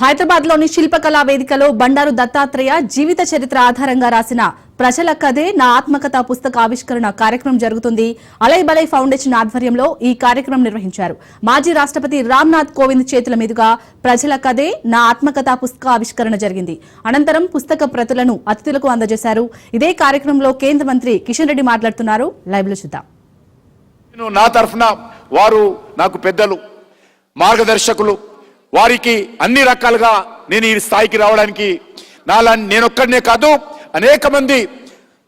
హైదరాబాద్లోని శిల్పకళా వేదికలో బండారు దత్తాత్రేయ జీవిత చరిత్ర ఆధారంగా రాసిన ప్రజల కథే నా ఆత్మకథ పుస్తక ఆవిష్కరణ కార్యక్రమం జరుగుతుంది. అలై బలై ఫౌండేషన్ ఆధ్వర్యంలో ఈ కార్యక్రమం నిర్వహించారు. మాజీ రాష్ట్రపతి రామ్నాథ్ కోవింద్ చేతుల మీదుగా ప్రజల కథే నా ఆత్మకథ పుస్తక ఆవిష్కరణ జరిగింది. అనంతరం పుస్తక ప్రతులను అతిథులకు అందజేశారు. ఇదే కార్యక్రమంలో కేంద్ర మంత్రి కిషన్ రెడ్డి మాట్లాడుతున్నారు. లైవ్లో చూద్దాం నా తరఫున వారు నాకు పెద్దలు మార్గదర్శకులు వారికి అన్ని రకాలుగా నేను ఈ స్థాయికి రావడానికి నాలా నేనొక్కడనే కాదు అనేక మంది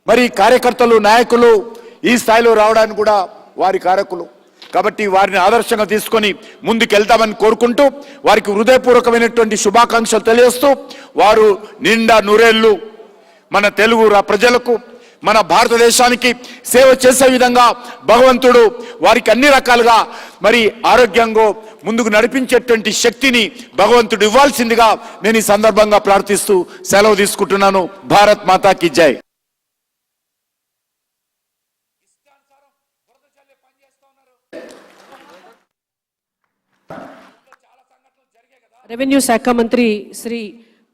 మరి కార్యకర్తలు నాయకులు ఈ స్థాయిలో రావడానికి కూడా వారి కారకులు. కాబట్టి వారిని ఆదర్శంగా తీసుకొని ముందుకెళ్తామని కోరుకుంటూ వారికి హృదయపూర్వకమైనటువంటి శుభాకాంక్షలు తెలియజేస్తూ వారు నిండా నూరేళ్ళు మన తెలుగు రా- ప్రజలకు మన భారతదేశానికి సేవ చేసే విధంగా భగవంతుడు వారికి అన్ని రకాలుగా మరి ఆరోగ్యంగా ముందుకు నడిపించేటువంటి శక్తిని భగవంతుడు ఇవ్వాల్సిందిగా నేను ఈ సందర్భంగా ప్రార్థిస్తూ సెలవు తీసుకుంటున్నాను. భారత్ మాతాకి జై. రెవెన్యూ శాఖ మంత్రి శ్రీ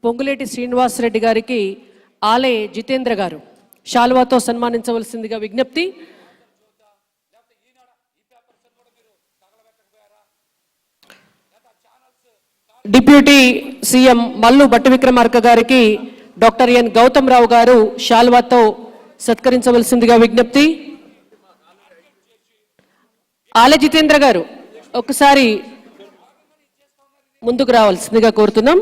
పొంగులేటి శ్రీనివాస్ రెడ్డి గారికి ఆలే జితేంద్ర గారు శాల్వాతో సన్మానించవలసిందిగా విజ్ఞప్తి. డిప్యూటీ సీఎం మల్లు భట్టి విక్రమార్క గారికి డాక్టర్ ఎన్ గౌతమ్ రావు గారు శాల్వాతో సత్కరించవలసిందిగా విజ్ఞప్తి. ఆలయ జితేంద్ర గారు ఒకసారి ముందుకు రావాల్సిందిగా కోరుతున్నాం.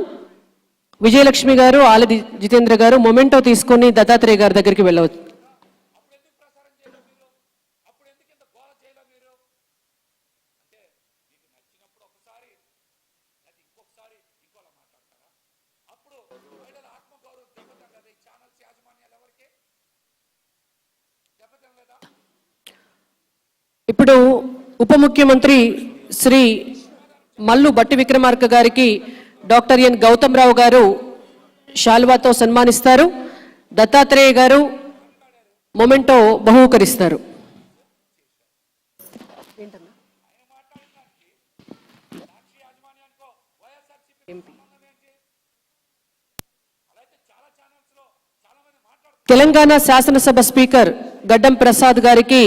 విజయలక్ష్మి గారు ఆలది జితేంద్ర గారు మొమెంటో తీసుకొని దత్తాత్రేయ గారి దగ్గరికి వెళ్ళవచ్చు ఇప్పుడు ఉప ముఖ్యమంత్రి శ్రీ మల్లు బట్టి విక్రమార్క గారికి డాక్టర్ ఎన్ గౌతమ్ రావు గారు శాల్వాతో సన్మానిస్తారు. దత్తాత్రేయ గారు మొమెంటో బహూకరిస్తారు. తెలంగాణ శాసనసభ స్పీకర్ గడ్డం ప్రసాద్ గారికి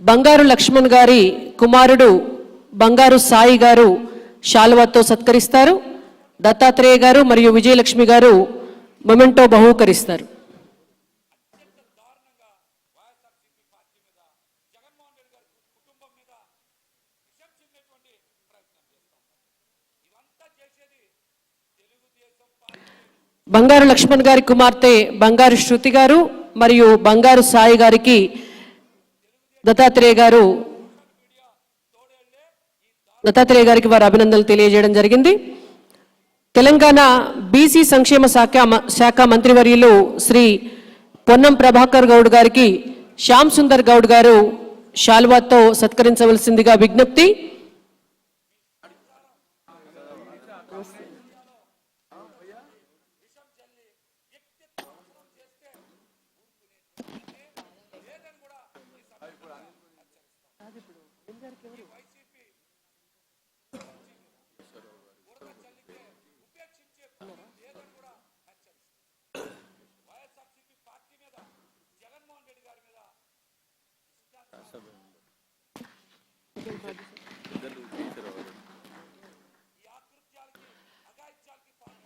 బంగారు లక్ష్మణ్ గారి కుమారుడు బంగారు సాయి గారు శాల్వాతో సత్కరిస్తారు. దత్తాత్రేయ గారు మరియు విజయలక్ష్మి గారు మొమెంటో బహూకరిస్తారు. బంగారు లక్ష్మణ్ గారి కుమార్తె బంగారు శృతి గారు మరియు బంగారు సాయి గారికి దత్తాత్రేయ గారు దత్తాత్రేయ గారికి వారు అభినందనలు తెలియజేయడం జరిగింది. తెలంగాణ బీసీ సంక్షేమ శాఖ శాఖ మంత్రివర్యులు శ్రీ పొన్నం ప్రభాకర్ గౌడ్ గారికి శ్యామ్ సుందర్ గౌడ్ గారు షాల్వాతో సత్కరించవలసిందిగా విజ్ఞప్తి.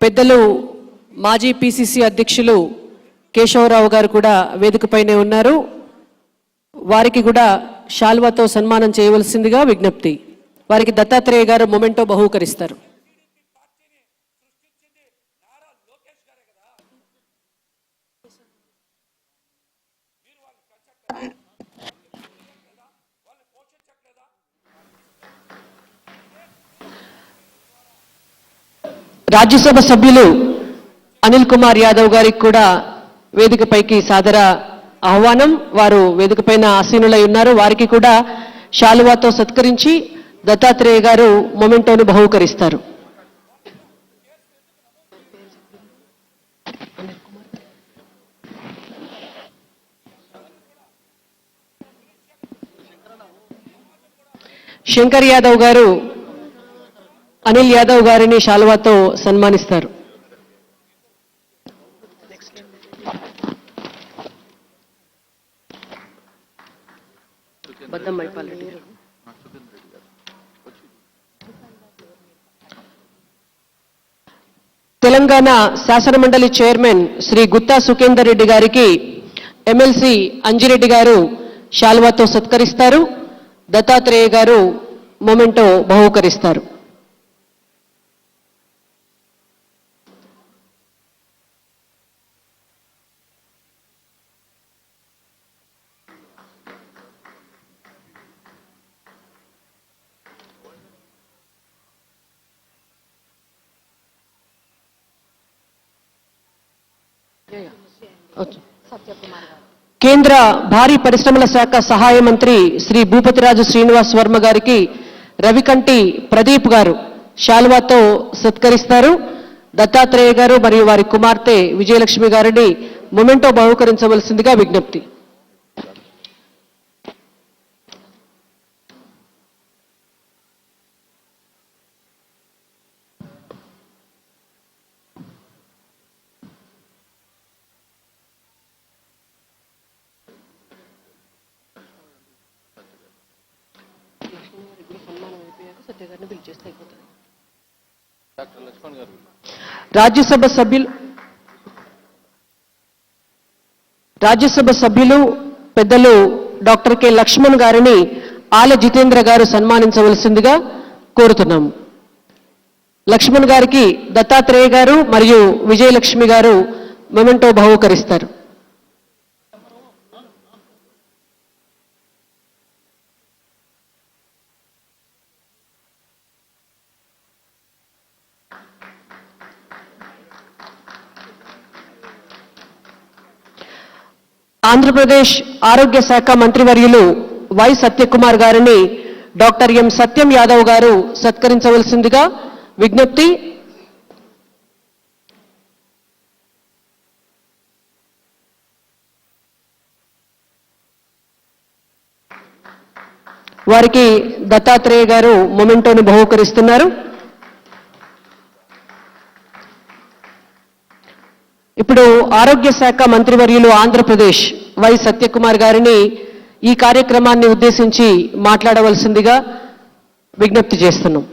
పెద్దలు మాజీ పిసిసి అధ్యక్షులు కేశవరావు గారు కూడా వేదికపైనే ఉన్నారు. వారికి కూడా శాల్వాతో సన్మానం చేయవలసిందిగా విజ్ఞప్తి. వారికి దత్తాత్రేయ గారు మొమెంటో బహూకరిస్తారు. రాజ్యసభ సభ్యులు అనిల్ కుమార్ యాదవ్ గారికి కూడా వేదికపైకి సాదర ఆహ్వానం. వారు వేదికపైన ఆసీనులై ఉన్నారు. వారికి కూడా శాలువాతో సత్కరించి దత్తాత్రేయ గారు మొమెంటోను బహూకరిస్తారు. శంకర్ యాదవ్ గారు అనిల్ యాదవ్ గారిని శాలువాతో సన్మానిస్తారు. తెలంగాణ శాసనమండలి చైర్మన్ శ్రీ గుత్తా సుఖేందర్ రెడ్డి గారికి ఎమ్మెల్సీ అంజిరెడ్డి గారు శాల్వాతో సత్కరిస్తారు. దత్తాత్రేయ గారు మొమెంటో బహూకరిస్తారు. కేంద్ర భారీ పరిశ్రమల శాఖ సహాయ మంత్రి శ్రీ భూపతిరాజు శ్రీనివాస్ వర్మ గారికి రవికంటి ప్రదీప్ గారు శాల్వాతో సత్కరిస్తారు. దత్తాత్రేయ గారు మరియు వారి కుమార్తె విజయలక్ష్మి గారిని మొమెంటో బహుకరించవలసిందిగా విజ్ఞప్తి. రాజ్యసభ సభ్యులు రాజ్యసభ సభ్యులు పెద్దలు డాక్టర్ కె లక్ష్మణ్ గారిని ఆల జితేంద్ర గారు సన్మానించవలసిందిగా కోరుతున్నాము లక్ష్మణ్ గారికి దత్తాత్రేయ గారు మరియు విజయలక్ష్మి గారు మొమెంటో బహుకరిస్తారు. ఆంధ్రప్రదేశ్ ఆరోగ్య శాఖ మంత్రివర్యులు వై సత్యకుమార్ గారిని డాక్టర్ ఎం సత్యం యాదవ్ గారు సత్కరించవలసిందిగా విజ్ఞప్తి. వారికి దత్తాత్రేయ గారు మొమెంటోను బహుకరిస్తున్నారు. ఇప్పుడు ఆరోగ్య శాఖ మంత్రివర్యులు ఆంధ్రప్రదేశ్ వై సత్యకుమార్ గారిని ఈ కార్యక్రమాన్ని ఉద్దేశించి మాట్లాడవలసిందిగా విజ్ఞప్తి చేస్తున్నాం.